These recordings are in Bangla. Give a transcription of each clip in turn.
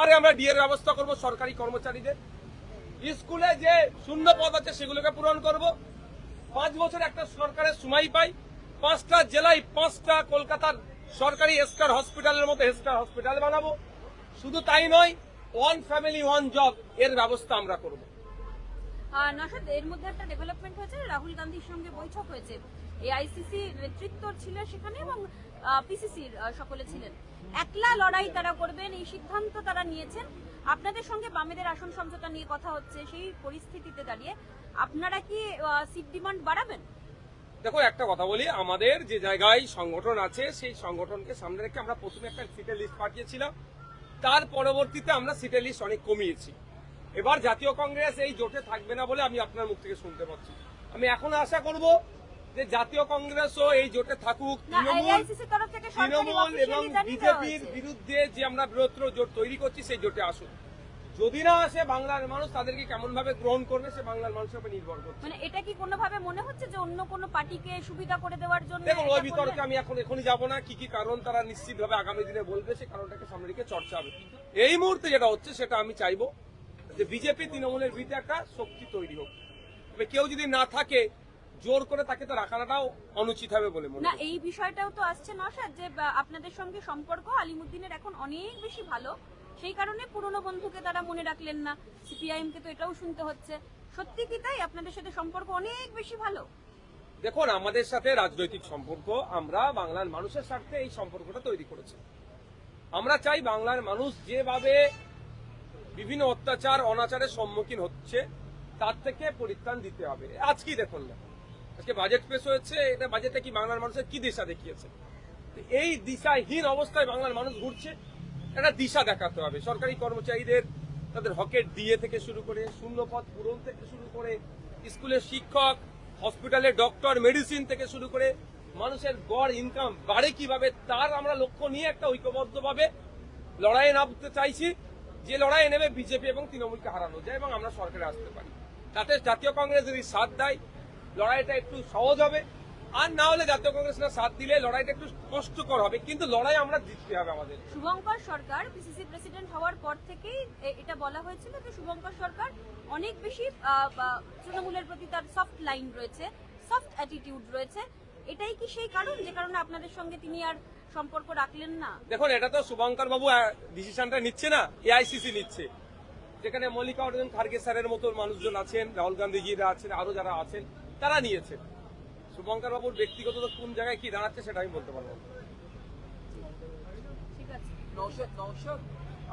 আরে আমরা ডিএর ব্যবস্থা করব সরকারি কর্মচারীদের। স্কুলে যে শূন্য পদ আছে সেগুলোকে পূরণ করব। পাঁচ বছর একটা সরকারের সময় পাই। পাঁচটা জেলায় পাঁচটা কলকাতার সরকারি এসকার হসপিটালের মতো এসকার হসপিটাল বানাবো। শুধু তাই নয়, ওয়ান ফ্যামিলি, ওয়ান জব এর ব্যবস্থা আমরা করব। এর মধ্যে একটা ডেভেলপমেন্ট হয়েছে, রাহুল গান্ধীর সঙ্গে বৈঠক হয়েছে। এআইসিসি নেতৃত্ব ছিল সেখানে এবং পিসিসির সকলে ছিলেন। একলা লড়াই তারা করবেন, এই সিদ্ধান্ত তারা নিয়েছেন। আপনাদের সঙ্গে বামেদের আসন সমঝোতা নিয়ে কথা হচ্ছে, সেই পরিস্থিতিতে দাঁড়িয়ে। আপনারা কি সিট ডিমান্ড বাড়াবেন? দেখো একটা কথা বলি, আমাদের যে জায়গায় সংগঠন আছে, সেই সংগঠনকে সামনে রেখে আমরা প্রথমে একটা সিটের লিস্ট পাঠিয়েছিলাম। তার পরবর্তীতে আমরা সিটের লিস্ট অনেক কমিয়েছি। এবার জাতীয় কংগ্রেস এই জোটে থাকবে না বলে আমি আপনার মুখ থেকে শুনতে পাচ্ছি। আমি এখন আশা করব যে জাতীয় কংগ্রেসও এই জোটে থাকুক তৃণমূল তৃণমূল এবং বিজেপির বিরুদ্ধে যে আমরা বৃহত্তর জোট তৈরি করছি সেই জোটে আসুক। যদি না আসে বাংলার মানুষ তাদেরকে কেমন ভাবে গ্রহণ করবে সে বাংলার মানুষের উপর নির্ভর করছে। মানে এটা কি কোনোভাবে মনে হচ্ছে যে অন্য কোনো পার্টিকে সুবিধা করে দেওয়ার জন্য দেখুন ওই বিতর্কে আমি এখন এখনই যাব না কি কি কারণ তারা নিশ্চিতভাবে আগামী দিনে বলবে সেই কারণটাকে সামনে রেখে চর্চা হবে। এই মুহূর্তে যেটা হচ্ছে সেটা আমি চাইব যে বিজেপি তৃণমূলের বিরুদ্ধে একটা শক্তি তৈরি হোক। তবে কেউ যদি না থাকে জোর করে তাকে তো রাখাটাও অনুচিত হবে বলে মনে না এই বিষয়টাও তো আসছে নসাদ যে আপনাদের সঙ্গে সম্পর্ক আলিমুদ্দিনের এখন অনেক বেশি ভালো। সেই কারণে পুরনো বন্ধুকে তারা মনে রাখলেন না। সিপিআইএম কে তো এটাও শুনতে হচ্ছে। সত্যি কি তাই? আপনাদের সাথে সম্পর্ক অনেক বেশি ভালো। দেখুন আমাদের সাথে রাজনৈতিক সম্পর্ক আমরা বাংলার মানুষের স্বার্থে এই সম্পর্কটা তৈরি করেছি। আমরা চাই বাংলার মানুষ যেভাবে বিভিন্ন অত্যাচার অনাচারের সম্মুখীন হচ্ছে তার থেকে পরিত্রাণ দিতে হবে। আজকেই দেখুন না। আজকে বাজেট পেশ হয়েছে, এটা বাজেটে কি বাংলার মানুষের কি দিশা দেখিয়েছে? এই দিশাহীন অবস্থায় বাংলার মানুষ ঘুরছে, একটা দিশা দেখাতে হবে। সরকারি কর্মচারীদের তাদের হকের ডিএ থেকে শুরু করে শূন্যপদ পূরণ থেকে শুরু করে, স্কুলের শিক্ষক হসপিটালে ডক্টর মেডিসিন থেকে শুরু করে, মানুষের গড় ইনকাম বাড়ে কীভাবে, তার আমরা লক্ষ্য নিয়ে একটা ঐক্যবদ্ধভাবে লড়াইয়ে নামতে চাইছি। যে লড়াইয়ে নেবে বিজেপি এবং তৃণমূলকে হারানো যায় এবং আমরা সরকারে আসতে পারি। তাতে জাতীয় কংগ্রেস যদি সাথ দেয় লড়াইটা একটু সহজ হবে। আর না হলে জাতীয় কংগ্রেস না সাথ দিলে লড়াইটা একটু কষ্টকর হবে। কিন্তু লড়াই আমরা জিততে হবে আমাদের। শুভঙ্কর সরকার পিসিসি প্রেসিডেন্ট হওয়ার পর থেকেই এটা বলা হয়েছিল যে শুভঙ্কর সরকার অনেক বেশি তৃণমূলের প্রতি তার সফট লাইন রয়েছে সফট অ্যাটিটিউড রয়েছে। এটাই কি সেই কারণ? যে কারণে আপনাদের সঙ্গে তিনি আর সম্পর্ক রাখলেন না? দেখুন এটা তো শুভঙ্কর বাবু ডিসিশনটা নিচ্ছে না এআইসিসি নিচ্ছে। যেখানে মল্লিকা অর্জুন খার্গে স্যারের মতো মানুষজন আছেন রাহুল গান্ধীজিরা আছেন আরও যারা আছেন তারা নিয়েছেন শুভঙ্কর বাবুর ব্যক্তিগত কোন জায়গায় কি দাঁড়াচ্ছে সেটা আমি বলতে পারব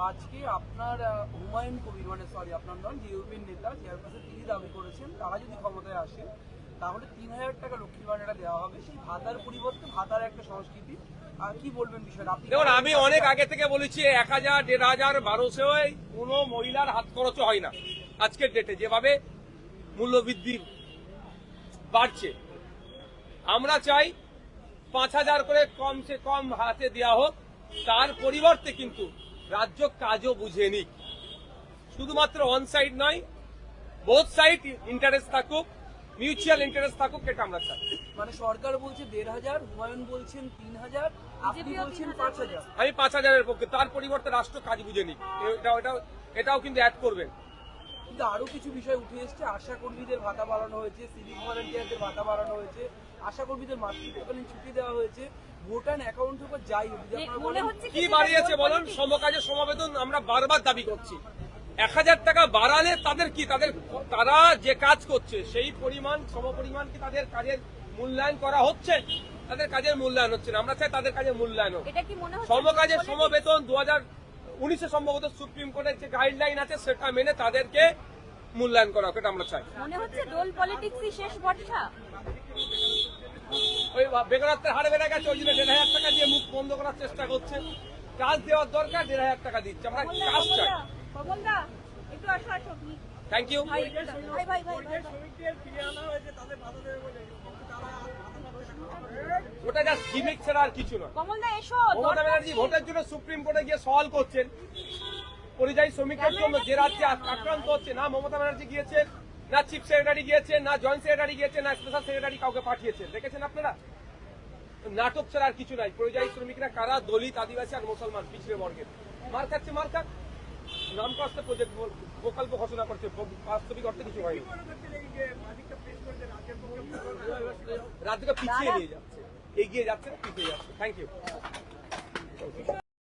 আজকে আপনার হুমায়ুন কবির মানে সরি আপনার নন যে ইউপির নেতা চেয়ারপারসন তিনি দাবি করেছেন তারা যদি ক্ষমতায় আসে তাহলে তিন হাজার টাকা লক্ষ্মী ভাণ্ডারটা দেওয়া হবে। সেই ভাতার পরিবর্তে ভাতার একটা সংস্কৃতি আর কি বলবেন বিষয়টা? আপনি দেখুন আমি অনেক আগে থেকে বলেছি এক হাজার দেড় হাজার বারোশো কোনো মহিলার হাত খরচ হয় না। আজকের ডেটে যেভাবে মূল্যবৃদ্ধি বাড়ছে। আমরা চাই পাঁচ হাজার করে কমসে কম হাতে দেওয়া হোক তার পরিবর্তে কিন্তু রাজ্য কাজও বুঝে নিক। শুধুমাত্র অন সাইড নয় বোথ সাইড ইন্টারেস্ট থাকুক মিউচুয়াল ইন্টারেস্ট থাকুক এটা আমরা চাই। মানে সরকার বলছে দেড় হাজার হুমায়ুন বলছেন তিন হাজার আপনি বলছেন পাঁচ হাজার। আমি পাঁচ হাজারের পক্ষে তার পরিবর্তে রাষ্ট্র কাজ বুঝে নিক। এটা এটাও কিন্তু অ্যাড করবেন। কিন্তু আরও কিছু বিষয় উঠে এসেছে। আশা কর্মীদের ভাতা বাড়ানো হয়েছে সিভিক ভলেন্টিয়ারদের ভাতা বাড়ানো হয়েছে। আশা কর্মীদের মাতৃত্বকালীন ছুটি দেওয়া হয়েছে। ভোটার অ্যাকাউন্ট উপর যাই কি বাড়িয়েছে বলুন? সমাবেদন আমরা বারবার দাবি করছি। এক হাজার টাকা বাড়ালে তাদের কি তাদের তারা যে কাজ করছে সেই পরিমাণ সমপরিমাণ কি তাদের কাজের মূল্যায়ন করা হচ্ছে? তাদের কাজের মূল্যায়ন হচ্ছে না। আমরা চাই তাদের কাজের মূল্যায়ন হোক। এটা কি মনে হচ্ছে? সমকাজের সমবেতন দু হাজার উনিশে সম্ভবত সুপ্রিম কোর্টের যে গাইডলাইন আছে সেটা মেনে তাদেরকে মূল্যায়ন করা হোক এটা আমরা চাই। মনে হচ্ছে পলিটিক্সই শেষ ভরসা ওই বেকারত্বের হারে বেড়ে গেছে ওই জন্য দেড় হাজার টাকা দিয়ে মুখ বন্ধ করার চেষ্টা করছে। কাজ দেওয়ার দরকার দেড় হাজার টাকা দিচ্ছে। আমরা কাজ চাই। কমলদা একটু আসো আসো। আপনি- থ্যাংক ইউ ভাই ভাই ভাই ভাই। ভাই ওটা যা গিমিক ছাড়া আর কিছু না কমলদা এসো মমতা ব্যানার্জি ভোটের জন্য সুপ্রিম কোর্টে গিয়ে সওয়াল করছেন। পরিযায়ী শ্রমিকের জন্য যে রাজ্যে আক্রান্ত হচ্ছে না মমতা ব্যানার্জি গিয়েছেন না চিফ সেক্রেটারি গিয়েছেন না জয়েন্ট সেক্রেটারি গিয়েছেন না স্পেশাল সেক্রেটারি কাউকে পাঠিয়েছেন। দেখেছেন আপনারা? নাটক ছাড়া আর কিছু নাই। পরিযায়ী শ্রমিকরা কারা? দলিত আদিবাসী আর মুসলমান পিছড়ে বর্গের। মার খাচ্ছে মার খাক। নাম কাস্তে প্রজেক্ট প্রকল্প ঘোষণা করছে। বাস্তবিক অর্থে কিছু হয়নি। রাজ্যকে পিছিয়ে নিয়ে যাচ্ছে। এগিয়ে যাচ্ছে না পিছিয়ে যাচ্ছে। Thank you